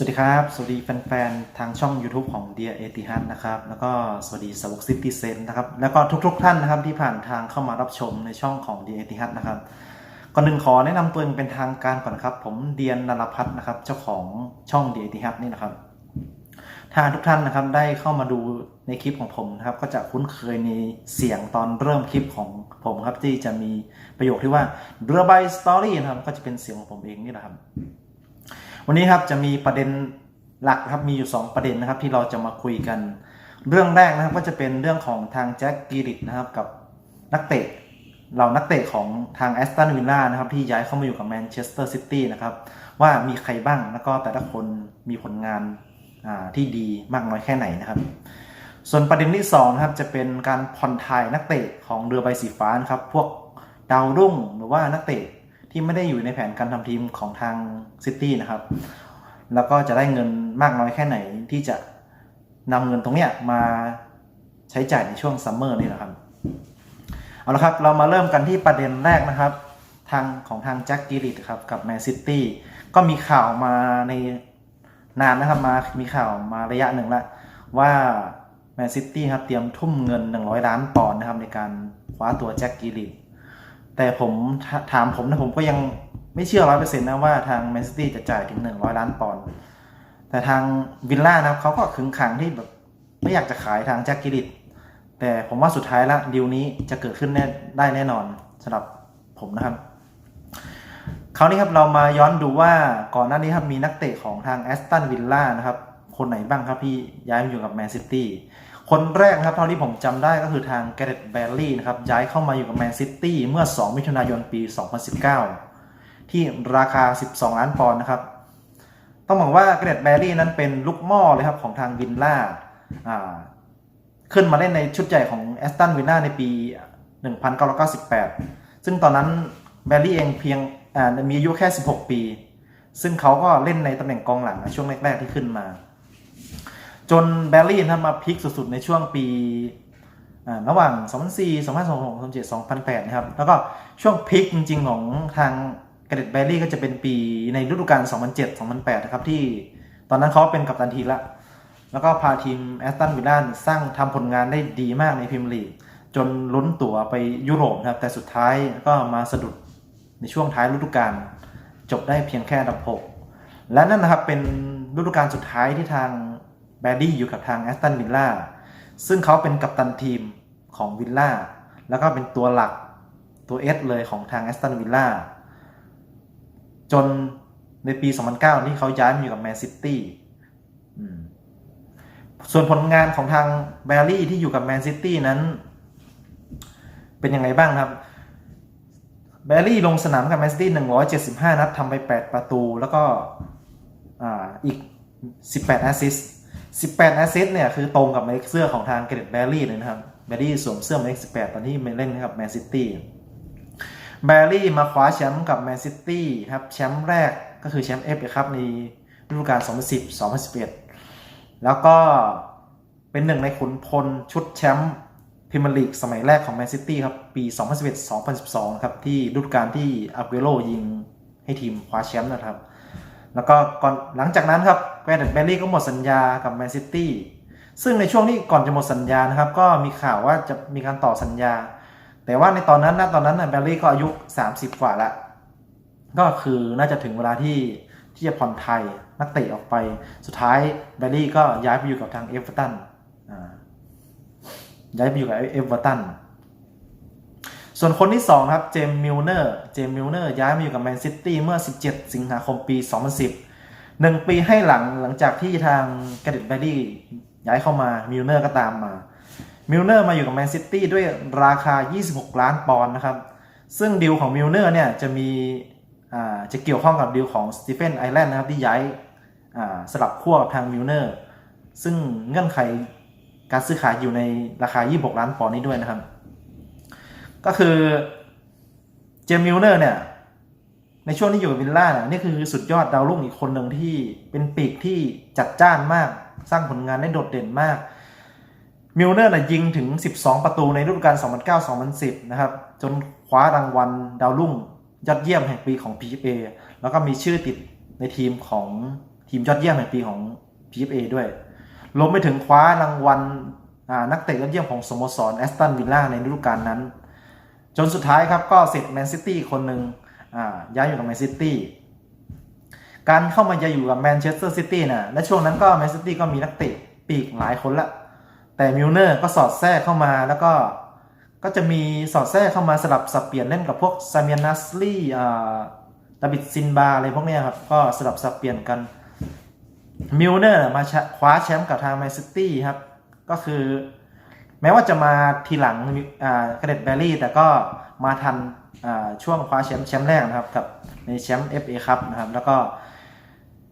สวัสดีครับ สวัสดีแฟนๆ ทางช่อง YouTube ของ Dear e t i h a d นะครับ แล้วก็สวัสดีสาวกซิตี้เซนนะครับ แล้วก็ทุกๆ ท่านนะครับที่ผ่านทางเข้ามารับชมในช่องของ Dear e t i h a d นะครับ ก่อนหนึ่งขอแนะนำตัวเองเป็นทางการก่อนนะครับ ผมเดียนนรพัฒน์นะครับ เจ้าของช่อง Dear e t i h a d นี่นะครับ ถ้าทุกท่านนะครับได้เข้ามาดูในคลิปของผมนะครับ ก็จะคุ้นเคยในเสียงตอนเริ่มคลิปของผมครับที่จะมีประโยคที่ว่าเรือใบสตอรี่นะครับ ก็จะเป็นเสียงของผมเองนี่แหละครับ วันนี้ครับจะมีประเด็นหลักครับมีอยู่ 2 ประเด็นนะครับ ที่เราจะมาคุยกัน เรื่องแรกนะครับก็จะเป็นเรื่องของทางแจ็คกีริตนะครับกับนักเตะเรานักเตะของทางแอสตันวิลล่านะครับที่ย้ายเข้ามาอยู่กับแมนเชสเตอร์ซิตี้นะครับว่ามีใครบ้างแล้วก็แต่ละคนมีผลงานที่ดีมากน้อยแค่ไหนนะครับ ส่วนประเด็นที่2นะครับจะเป็นการผ่อนถ่ายนักเตะของเรือใบสีฟ้านะครับพวกดาวรุ่งหรือว่านักเตะ ที่ไม่ได้อยู่ในแผนการทำทีมของทางซิตี้นะครับ แล้วก็จะได้เงินมากน้อยแค่ไหนที่จะนำเงินตรงเนี้ยมาใช้จ่ายในช่วงซัมเมอร์นี่แหละครับ เอาละครับ เรามาเริ่มกันที่ประเด็นแรกนะครับ ทางของทางแจ็คกิลิตครับกับแมนซิตี้ก็มีข่าวมาในนานนะครับมามีข่าวมาระยะหนึ่งล้วว่าแมนซิตี้ครับเตรียมทุ่มเงิน 100 ล้านปอนด์นะครับในการคว้าตัวแจ็คกิลิต แต่ผมถามผมนะผมก็ยังไม่เชื่อร้อยเปอร์เซ็นต์นะว่าทางแมนซิตี้จะจ่ายถึง100ล้านปอนด์แต่ทางวิลล่านะครับเขาก็ขึงขังที่แบบไม่อยากจะขายทางแจ็คกิลิตแต่ผมว่าสุดท้ายละดีลนี้จะเกิดขึ้นแน่ได้แน่นอนสำหรับผมนะครับคราวนี้ครับเรามาย้อนดูว่าก่อนหน้านี้ครับมีนักเตะของทางแอสตันวิลล่านะครับ คนไหนบ้างครับที่ย้ายมาอยู่กับแมนซิตี้ คนแรกนะครับเท่าที่ผมจำได้ก็คือทางแกเรตแบลลี่นะครับย้ายเข้ามาอยู่กับแมนซิตี้เมื่อ 2 มิถุนายนปี 2019 ที่ราคา 12 ล้านปอนด์นะครับ ต้องบอกว่าแกเรตแบลลี่นั้นเป็นลูกหม้อเลยครับของทางวิลล่าขึ้นมาเล่นในชุดใหญ่ของแอสตันวิลล่าในปี 1998 ซึ่งตอนนั้นแบลลี่เองเพียงมีอายุแค่ 16 ปี ซึ่งเขาก็เล่นในตำแหน่งกองหลังช่วงแรก ๆ ที่ขึ้นมา จนแบลลี่นะมาพลิกสุดๆ ในช่วงปีระหว่าง 2004 2006 2007 2008 นะครับ แล้วก็ช่วงพลิกจริง ๆ ของทางกระเด็ดแบลลี่ก็จะเป็นปีในฤดูกาล 2007 2008 นะครับ ที่ตอนนั้นเขาเป็นกัปตันทีมละ แล้วก็พาทีมแอสตันวิลล่าสร้างทำผลงานได้ดีมากในพรีเมียร์ลีกจนลุ้นตั๋วไปยุโรปนะครับ แต่สุดท้ายก็มาสะดุดในช่วงท้ายฤดูกาลจบได้เพียงแค่อันดับ 6 และนั่นนะครับเป็นฤดูกาลสุดท้ายที่ทาง แบดดี้อยู่กับทางแอสตันวิลล่าซึ่งเขาเป็นกัปตันทีมของวิลล่าแล้วก็เป็นตัวหลักตัวเอสเลยของทางแอสตันวิลล่าจนในปี 2009ที่เขาย้ายมาอยู่กับแมนซิตี้ส่วนผลงานของทางแบลลี่ที่อยู่กับแมนซิตี้นั้น เป็นยังไงบ้างครับ แบลลี่ลงสนามกับแมนซิตี้175 นัดทำไป 8 ประตู แล้วก็อีก 18 แอสซิสต์ 18แอสซิสต์เนี่ยคือตรงกับหมายเสื้อของทางเกรดแบลลี่เลยนะครับแบลลี่สวมเสื้อหมายเลข18 ตอนที่มาเล่นกับแมนซิตี้แบลลี่มาคว้าแชมป์กับแมนซิตี้ครับแชมป์แรกก็คือแชมป์เอฟครับในฤดูกาล 2010-2011 แล้วก็เป็นหนึ่งในขุนพลชุดแชมป์พรีเมียร์ลีกสมัยแรกของแมนซิตี้ครับ ปี 2011-2012 ครับ ที่ฤดูกาลที่อัปเกโรยิงให้ทีมคว้าแชมป์นะครับ แล้วก็ก่อนหลังจากนั้นครับแกรนด์แบลลี่ก็หมดสัญญากับแมนซิตี้ซึ่งในช่วงที่ก่อนจะหมดสัญญานะครับ ก็มีข่าวว่าจะมีการต่อสัญญา แต่ว่าในตอนนั้นนะตอนนั้นนะแบลลี่ก็อายุ 30 กว่าละก็คือน่าจะถึงเวลาที่ที่จะผ่อนไทยนักเตะออกไป สุดท้ายแบลลี่ก็ย้ายไปอยู่กับทางเอฟเวอร์ตันย้ายไปอยู่กับเอฟเวอร์ตัน ส่วนคนที่2ครับเจมมิลเนอร์เจมมิลเนอร์ย้ายมาอยู่กับแมนซิตี้เมื่อ 17 สิงหาคมปี 2010หนึ่งปีให้หลังหลังจากที่ทางกระดิตแบลลี่ย้ายเข้ามามิลเนอร์ก็ตามมามิลเนอร์มาอยู่กับแมนซิตี้ด้วยราคา 26 ล้านปอนด์นะครับ ซึ่งดีลของมิลเนอร์เนี่ยจะมีจะเกี่ยวข้องกับดีลของสตีเฟนไอแลนด์นะครับที่ย้ายสลับขั้วกับทางมิลเนอร์ซึ่งเงื่อนไขการซื้อขายอยู่ในราคา 26 ล้านปอนด์นี้ด้วยนะครับ ก็คือเจมิลเนอร์เนี่ย ในช่วงที่อยู่กับวิลล่าเนี่ยนี่คือสุดยอดดาวรุ่งอีกคนหนึ่งที่เป็นปีกที่จัดจ้านมาก สร้างผลงานได้โดดเด่นมาก มิลเนอร์น่ยยิงถึง 12 ประตูในฤดูกาล 2009-2010 นะครับ จนคว้ารางวัลดาวรุ่งยอดเยี่ยมแห่งปีของ PFA แล้วก็มีชื่อติดในทีมของทีมยอดเยี่ยมแห่งปีของ PFA ด้วยรวมไปถึงคว้ารางวัลนักเตะยอดเยี่ยมของสโมสรแอสตันวิลล่าในฤดูกาลนั้น จนสุดท้ายครับก็เสร็จแมนซิตี้คนหนึ่งย้ายอยู่กับแมนซิตี้การเข้ามาจะอยู่กับแมนเชสเตอร์ซิตี้นะและช่วงนั้นก็แมนซิตี้ก็มีนักเตะปีกหลายคนละ แต่มิลเนอร์ก็สอดแทรกเข้ามาแล้วก็ก็จะมีสอดแทรกเข้ามาสลับสับเปลี่ยนเล่นกับพวกซาเมียนัสลี่อ่าดาบิดซินบาอะไรพวกนี้ครับ ก็สลับสับเปลี่ยนกันมิลเนอร์มาคว้าแชมป์กับทางแมนซิตี้ครับ ก็คือ แม้ว่าจะมาทีหลังอ่าคาเดตแบรี่ แต่ก็มาทันอ่าช่วงคว้าแชมป์แชมป์แรกนะครับ กับในแชมป์ FA ครับนะครับ แล้วก็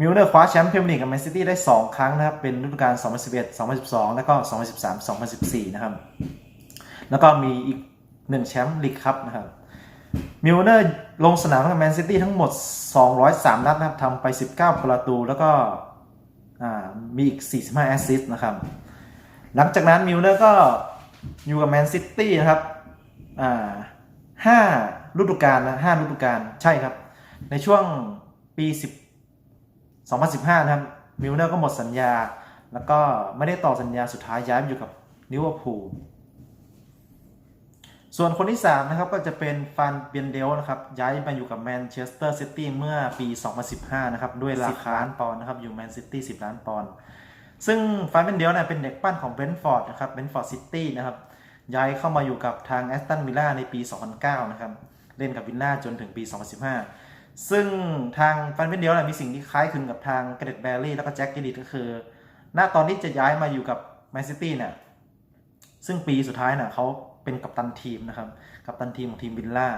มิลเนอร์คว้าแชมป์พรีเมียร์ลีกกับแมนซิตี้ได้ 2 ครั้งนะครับ เป็นฤดูกาล 2011 2012 แล้วก็ 2013 2014 นะครับ แล้วก็มีอีก 1 แชมป์ลีกครับนะครับมิลเนอร์ลงสนามกับแมนซิตี้ทั้งหมด 203 นัดนะครับทำไป 19 ประตู แล้วก็อ่ามีอีก 45 แอสซิสต์นะครับ หลังจากนั้นมิลเนอร์ก็อยู่กับแมนซิตี้นะครับอ่าห้าฤดูกาลนะห้าฤดูกาลใช่ครับ ในช่วงปี10 2015นะครับมิลเนอร์ก็หมดสัญญา แล้วก็ไม่ได้ต่อสัญญาสุดท้ายย้ายมาอยู่กับลิเวอร์พูลส่วนคนที่ 3 นะครับก็จะเป็นฟันเบียนเดลนะครับย้ายมาอยู่กับแมนเชสเตอร์ซิตี้เมื่อปี 2015 นะครับ ด้วยราคาล้านปอนด์นะครับ อยู่แมนซิตี้10 ล้านปอนด์ ซึ่งฟานเบนเดลเนี่ยเป็นเด็กปั้นของเบรนท์ฟอร์ดนะครับเบรนท์ฟอร์ดซิตี้นะครับย้ายเข้ามาอยู่กับทางแอสตันวิลล่าในปี 2009 นะครับ เล่นกับวิลล่าจนถึงปี 2015 ซึ่งทางฟานเบนเดลเนี่ยมีสิ่งที่คล้ายคลึงกับทางเกรดแบร์รี่แล้วก็แจ็คเกลิตก็คือณตอนที่จะย้ายมาอยู่กับแมนซิตี้เนี่ย ซึ่งปีสุดท้ายน่ะเขาเป็นกัปตันทีมนะครับ กัปตันทีมของทีมวิลล่า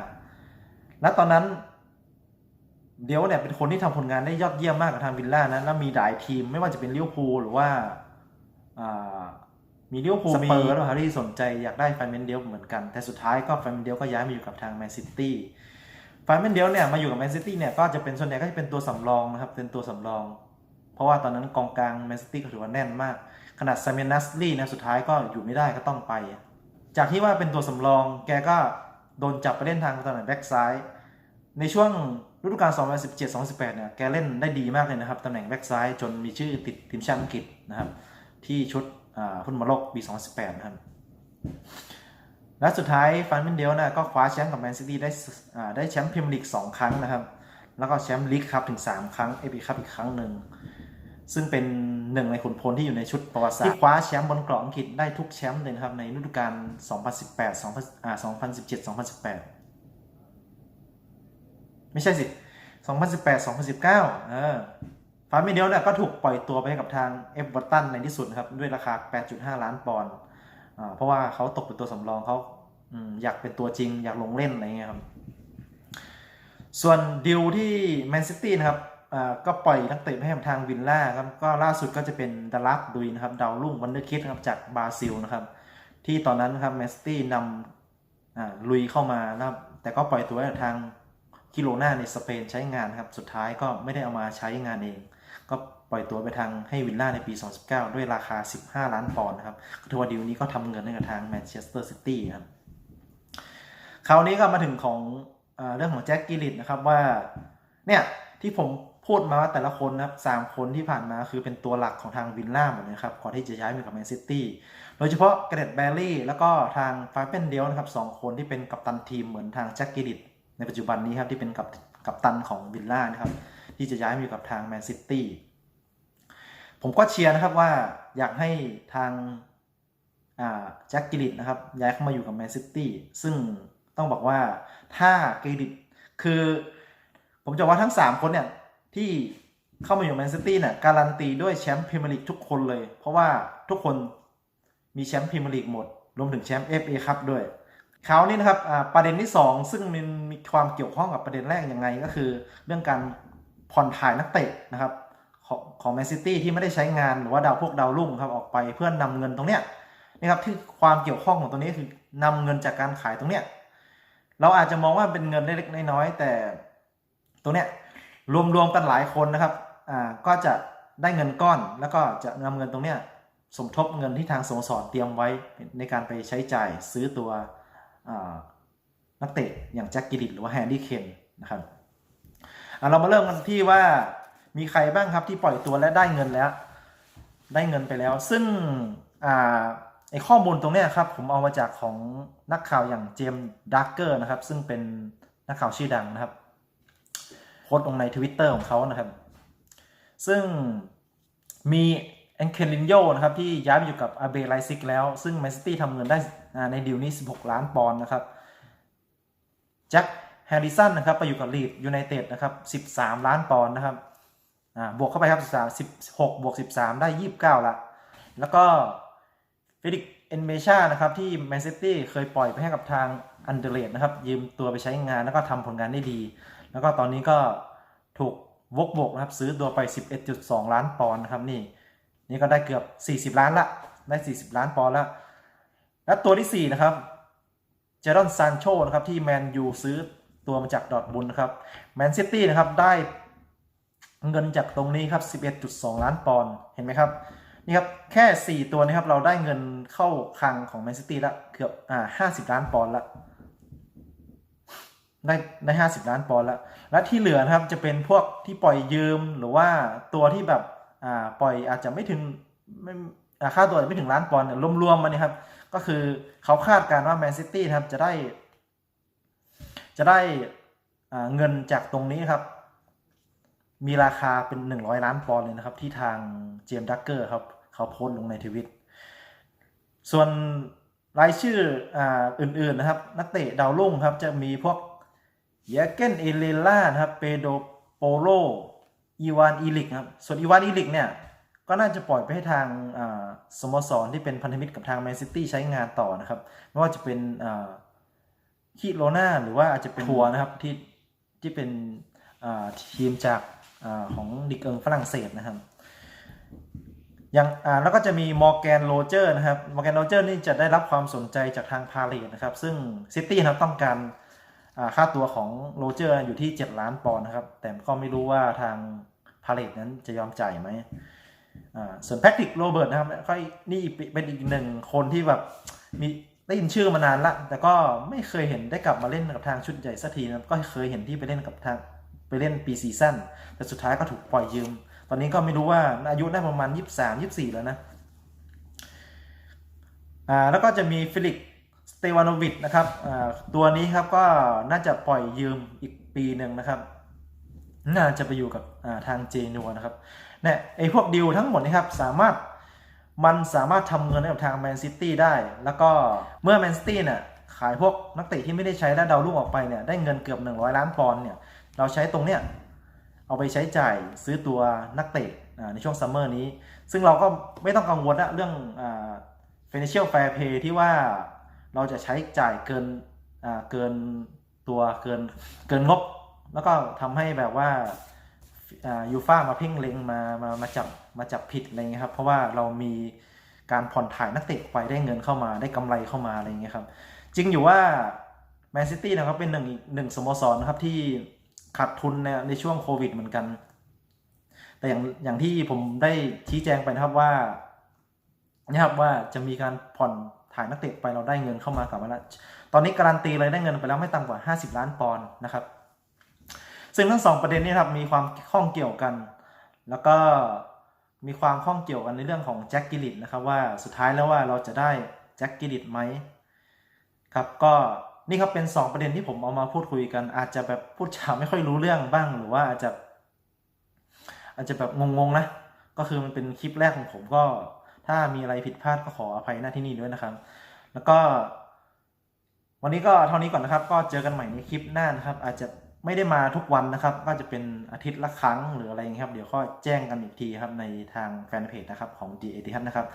และตอนนั้น เดียวเนี่ยเป็นคนที่ทำผลงานได้ยอดเยี่ยมมากกับทางวิลล่านะแล้วมีหลายทีมไม่ว่าจะเป็นลิเวอร์พูลหรือว่าอ่ามีลิเวอร์พูลสเปอร์นะครับที่สนใจอยากได้แฟนเมนเดียลเหมือนกัน แต่สุดท้ายก็แฟนเมนเดียลก็ย้ายมาอยู่กับทางแมนซิตี้แฟนเมนเดียลเนี่ยมาอยู่กับแมนซิตี้เนี่ยก็จะเป็นส่วนใหญ่ก็จะเป็นตัวสำรองนะครับเป็นตัวสำรอง เพราะว่าตอนนั้นกองกลางแมนซิตี้ก็ถือว่าแน่นมาก ขนาดซาเมนัสลี่นะสุดท้ายก็อยู่ไม่ได้ก็ต้องไป จากที่ว่าเป็นตัวสำรองแกก็โดนจับไปเล่นทางตำแหน่งแบ็กซ้ายในช่วง ฤดูกาล 2017-2018 เนี่ย แกเล่นได้ดีมากเลยนะครับ ตำแหน่งแบ็กซ้ายจนมีชื่อติดทีมชาติอังกฤษนะครับ ที่ชุดฟุตบอลโลกปี 2018 นะครับ และสุดท้ายฟันเบนเดลนะก็คว้าแชมป์กับแมนซิตี้ได้อ่าได้แชมป์พรีเมียร์ลีก 2 ครั้งนะครับ แล้วก็แชมป์ลีกคัพถึง 3 ครั้งเอฟ a คัพอีกครั้งหนึ่ง ซึ่งเป็นหนึ่งในขุนพลที่อยู่ในชุดประวัติศาสตร์ที่คว้าแชมป์บนกราะอังกฤษได้ทุกแชมป์เลยนะครับในฤดูกาล 2018-2017-2018 ไม่ใช่สิ 2018 2019เออฟาร์มิเดลเนี่ยก็ถูกปล่อยตัวไปให้กับทางเอฟเวอร์ตันในที่สุดนะครับ ด้วยราคา 8.5 ล้านปอนด์อ่าเพราะว่าเขาตกเป็นตัวสำรองเขาอยากเป็นตัวจริง อยากลงเล่นอะไรเงี้ยครับ ส่วนดิวที่แมนซิตี้นะครับอ่าก็ปล่อยนักเตะให้กับทางวินล่าครับก็ล่าสุดก็จะเป็นดารัสดุยนะครับดาวรุ่งวันเดอร์คิดนะครับจากบราซิลนะครับที่ตอนนั้นครับแมนซิตี้นำอ่าลุยเข้ามานะครับแต่ก็ปล่อยตัวให้กับทาง กิโลนาในสเปนใช้งานนะครับ สุดท้ายก็ไม่ได้เอามาใช้งานเอง ก็ปล่อยตัวไปทางให้วิลล่าในปี 2019 ด้วยราคา 15 ล้านปอนด์นะครับก็ถือว่าดีลนี้ก็ทำเงินให้กับทางแมนเชสเตอร์ซิตี้ครับ คราวนี้ก็มาถึงของเอเรื่องของแจ็คกิลิตนะครับว่า เนี่ยที่ผมพูดมาว่าแต่ละคนนะครับสามคนที่ผ่านมาคือเป็นตัวหลักของทางวิลล่าหมดเลยครับก่อนที่จะย้ายมากับแมนซิตี้โดยเฉพาะเกรดแบร์รี่แล้วก็ทางฟาเปนเดลนะครับสองคนที่เป็นกัปตันทีมเหมือนทางแจ็คกิลิต ในปัจจุบันนี้ครับที่เป็นกับกับตันของวิลล่านะครับ ที่จะย้ายมาอยู่กับทางแมนซิตี้ผมก็เชียร์นะครับว่าอยากให้ทางแจ็คกิลิตนะครับย้ายเข้ามาอยู่กับแมนซิตี้ซึ่งต้องบอกว่าถ้ากิลิตคือ ผมจะว่าทั้ง 3 คนเนี่ย ที่เข้ามาอยู่แมนซิตี้เนี่ยการันตีด้วยแชมป์พรีเมียร์ลีกทุกคนเลย เพราะว่าทุกคนมีแชมป์พรีเมียร์ลีกหมด รวมถึงแชมป์เอฟเอคัพด้วย คราวนี้นะครับประเด็นที่ 2 ซึ่งมันมีความเกี่ยวข้องกับประเด็นแรกยังไงก็คือ เรื่องการผ่อนถ่ายนักเตะนะครับของของแมนซิตี้ที่ไม่ได้ใช้งานหรือว่าดาวพวกดาวรุ่งครับออกไปเพื่อนนำเงินตรงเนี้ยนะครับที่ความเกี่ยวข้องของตรงนี้คือนำเงินจากการขายตรงเนี้ยเราอาจจะมองว่าเป็นเงินเล็กๆน้อยๆแต่ตรงเนี้ยรวมๆกันหลายคนนะครับอ่าก็จะได้เงินก้อนแล้วก็จะนำเงินตรงเนี้ยสมทบเงินที่ทางสโมสรเตรียมไว้ในการไปใช้จ่ายซื้อตัว นักเตะอย่างแจ็คกิลิตหรือว่าแฮร์รี่เคนนะครับเรามาเริ่มกันที่ว่ามีใครบ้างครับที่ปล่อยตัวและได้เงินแล้ว ได้เงินไปแล้ว ซึ่งอ่าไอข้อมูลตรงนี้ครับ ผมเอามาจากของนักข่าวอย่างเจมส์ดักเกอร์นะครับ ซึ่งเป็นนักข่าวชื่อดังนะครับโพสต์ลงใน Twitter ของเขานะครับ ซึ่งมีแองเคลินโยนะครับ ที่ย้ายไปอยู่กับอาเบไลซิกแล้ว ซึ่งแมนซิตี้ทำเงินได้ ในดีลนี้ 16 ล้านปอนด์นะครับแจ็คแฮร์ริสันนะครับไปอยู่กับลีดยูไนเต็ดนะครับ 13 ล้านปอนด์นะครับบวกเข้าไปครับ13 16บวก13 ได้ 29 ละ แล้วก็ฟิลิกเอนเมชานะครับที่แมนซิตี้เคยปล่อยไปให้กับทางอันเดเลดนะครับยืมตัวไปใช้งานแล้วก็ทำผลงานได้ดี แล้วก็ตอนนี้ก็ถูกวกบกนะครับซื้อตัวไป 11.2 ล้านปอนด์นะครับนี่นี่ก็ได้เกือบ 40 ล้านละได้ 40 ล้านปอนด์แล้ว และตัวที่ 4 นะครับเจรอนซานโชนะครับที่แมนยูซื้อตัวมาจากดอทมุนนะครับแมนซิตี้นะครับได้เงินจากตรงนี้ครับ 11.2 ล้านปอนด์เห็นไหมครับนี่ครับแค่ 4 ตัวนี้ครับเราได้เงินเข้าคลังของแมนซิตี้ละเกือบอ่า50 ล้านปอนด์ละได้ได้50ล้านปอนด์ละและที่เหลือนะครับจะเป็นพวกที่ปล่อยยืมหรือว่าตัวที่แบบอ่าปล่อยอาจจะไม่ถึงไม่ค่าตัวอาจจะไม่ถึงล้านปอนด์เนี่ยรวมๆมาเนี่ยครับ ก็คือเขาคาดการณ์ว่าแมนซิตี้ครับจะได้ จะได้เงินจากตรงนี้ครับ มีราคาเป็น 100 ล้านปอนด์เลยนะครับ ที่ทางเจมส์ดักเกอร์ครับ เขาโพสต์ลงในทวิต ส่วนรายชื่อออื่น ๆ นะครับ นักเตะดาวรุ่งครับ จะมีพวกเยเกนเอเลล่านะครับ เปโดโปโลอีวานอีลิกครับ ส่วนอีวานอีลิกเนี่ย ก็น่าจะปล่อยไปให้ทางสโมสรที่เป็นพันธมิตรกับทางแมนซิตี้ใช้งานต่อนะครับ ไม่ว่าจะเป็นคิโรนาหรือว่าอาจจะเป็นทัวร์นะครับที่ที่เป็นทีมจากอของดิกเอิงฝรั่งเศสนะครับอย่างอ่าแล้วก็จะมีมอร์แกนโรเจอร์นะครับมอร์แกนโรเจอร์นี่จะได้รับความสนใจจากทางพาเลตนะครับ ซึ่งซิตี้นะครับต้องการค่าตัวของโรเจอร์อยู่ที่ 7 ล้านปอนด์นะครับ แต่ก็ไม่รู้ว่าทางพาเลตนั้นจะยอมจ่ายไหม ส่วนแพทริกโรเบิร์ตนะครับก็นี่เป็นอีกหนึ่งคนที่แบบมีได้ยินชื่อมานานละ แต่ก็ไม่เคยเห็นได้กลับมาเล่นกับทางชุดใหญ่สักทีนะก็เคยเห็นที่ไปเล่นกับทางไปเล่นปีซีซั่นแต่สุดท้ายก็ถูกปล่อยยืม ตอนนี้ก็ไม่รู้ว่าอายุได้ประมาณ 23 24 แล้วนะอ่าแล้วก็จะมีฟิลิปสเตวานอวิชนะครับอ่าตัวนี้ครับก็น่าจะปล่อยยืมอีกปีหนึ่งนะครับ น่าจะไปอยู่กับอ่าทางเจนัวนะครับ เนี่ยไอ้พวกดิวทั้งหมดนะครับสามารถมันสามารถทำเงินให้กับทางแมนซิตี้ได้ แล้วก็เมื่อแมนซิตี้เนี่ยขายพวกนักเตะที่ไม่ได้ใช้และดาวรุ่งออกไปเนี่ยได้เงินเกือบ 100 ล้านปอนด์เนี่ยเราใช้ตรงเนี้ยเอาไปใช้จ่ายซื้อตัวนักเตะในช่วงซัมเมอร์นี้ ซึ่งเราก็ไม่ต้องกังวลอะเรื่องอ่า financial fair play ที่ว่าเราจะใช้จ่ายเกินอ่าเกินตัวเกินเกินงบ แล้วก็ทำให้แบบว่า ยูฟ่ามาเพ่งเล็งมามามาจับมาจับผิดอะไรเงี้ยครับเพราะว่าเรามีการผ่อนถ่ายนักเตะไปได้เงินเข้ามาได้กำไรเข้ามาอะไรเงี้ยครับจริงอยู่ว่าแมนซิตี้นะครับเป็นหนึ่งหนึ่งสโมสรนะครับที่ขาดทุนในในช่วงโควิดเหมือนกัน แต่อย่างอย่างที่ผมได้ชี้แจงไปนะครับว่านะครับว่าจะมีการผ่อนถ่ายนักเตะไปเราได้เงินเข้ามากลับมาแล้วตอนนี้การันตีเลยได้เงินไปแล้วไม่ต่ำกว่า 50 ล้านปอนด์นะครับ ซึ่งทั้งสองประเด็นนี้ครับมีความข้องเกี่ยวกัน แล้วก็มีความข้องเกี่ยวกันในเรื่องของแจ็คกิลิตนะครับว่าสุดท้ายแล้วว่าเราจะได้แจ็คกิลิตไหมครับก็นี่ครับเป็น 2 ประเด็นที่ผมเอามาพูดคุยกัน อาจจะแบบพูดจาไม่ค่อยรู้เรื่องบ้างหรือว่าอาจจะ อาจจะแบบงงๆนะก็คือมันเป็นคลิปแรกของผมก็ ถ้ามีอะไรผิดพลาดก็ขออภัยหน้าที่นี่ด้วยนะครับ แล้วก็ วันนี้ก็เท่านี้ก่อนนะครับ ก็เจอกันใหม่ในคลิปหน้านะครับ อาจจะ ไม่ได้มาทุกวันนะครับ ก็จะเป็นอาทิตย์ละครั้งหรืออะไรอย่างเงี้ยครับ เดี๋ยวก็แจ้งกันอีกทีครับในทางแฟนเพจนะครับของ d ีเอทนะครับ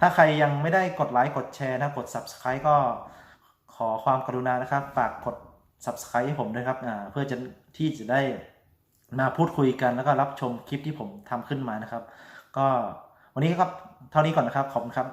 ถ้าใครยังไม่ได้กดไลค์กดแชร์นะกด subscribe ก็ขอความกรุณานะครับ ฝากกด subscribe ให้ผมด้วยครับอ่าเพื่อจะที่จะได้มาพูดคุยกันแล้วก็รับชมคลิปที่ผมทำขึ้นมานะครับ ก็วันนี้ครับเท่านี้ก่อนนะครับ ขอบคุณครับ